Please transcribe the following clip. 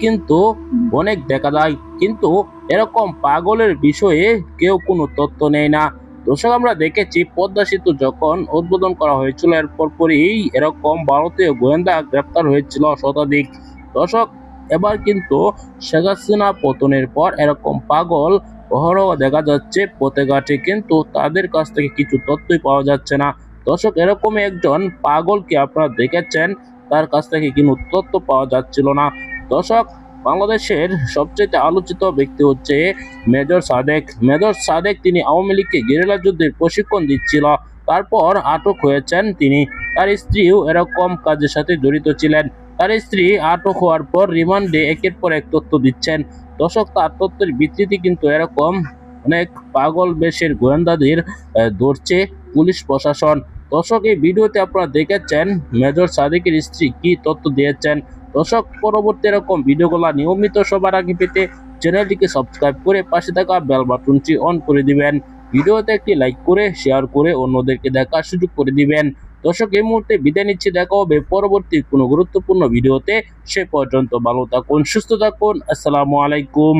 কিন্তু অনেক দেখা যায় কিন্তু এরকম পাগলের বিষয়ে কেউ কোনো তথ্য নেয় না। দর্শক আমরা দেখেছি পদ্মা সেতু যখন উদ্বোধন করা হয়েছিল এর পরপরই এরকম ভারতীয় গোয়েন্দা গ্রেপ্তার হয়েছিল শতাধিক। দর্শক এবার কিন্তু শেখ হাসিনা পতনের পর এরকম পাগল অহরহ দেখা যাচ্ছে পথে ঘাটে কিন্তু তাদের কাছ থেকে কিছু তথ্যই পাওয়া যাচ্ছে না। দর্শক এরকম একজন পাগলকে আপনারা দেখেছেন? তার কাছ থেকে কিন্তু তথ্য পাওয়া যাচ্ছিল না। দর্শক, বাংলাদেশের সবচেয়ে আলোচিত ব্যক্তি হচ্ছে মেজর সাদেক। মেজর সাদেক তিনি আওয়ামী লীগকে গেরিলা যুদ্ধের প্রশিক্ষণ দিচ্ছিল, তারপর আটক হয়েছেন তিনি। তার স্ত্রীও এরকম কাজের সাথে জড়িত ছিলেন। তার স্ত্রী আটক হওয়ার পর রিমান্ডে একের পর এক তথ্য দিচ্ছেন। দর্শক, তার তথ্যের ভিত্তিতে কিন্তু এরকম অনেক পাগল বেশের গোয়েন্দাদের ধরছে পুলিশ প্রশাসন। দর্শক, এই ভিডিওতে আপনারা দেখেছেন মেজর সাদেকের স্ত্রী কি তথ্য দিয়েছেন। দর্শক, পরবর্তী এরকম ভিডিওগুলো নিয়মিত সবার আগে পেতে চ্যানেলটিকে সাবস্ক্রাইব করে পাশে থাকা বেল বাটনটি অন করে দিবেন। ভিডিওতে একটি লাইক করে, শেয়ার করে অন্যদেরকে দেখার সুযোগ করে দিবেন। দর্শক, এই মুহূর্তে বিদায় নিচ্ছি। দেখা হবে পরবর্তী কোনো গুরুত্বপূর্ণ ভিডিওতে। সে পর্যন্ত ভালো থাকুন, সুস্থ থাকুন। আসসালামু আলাইকুম।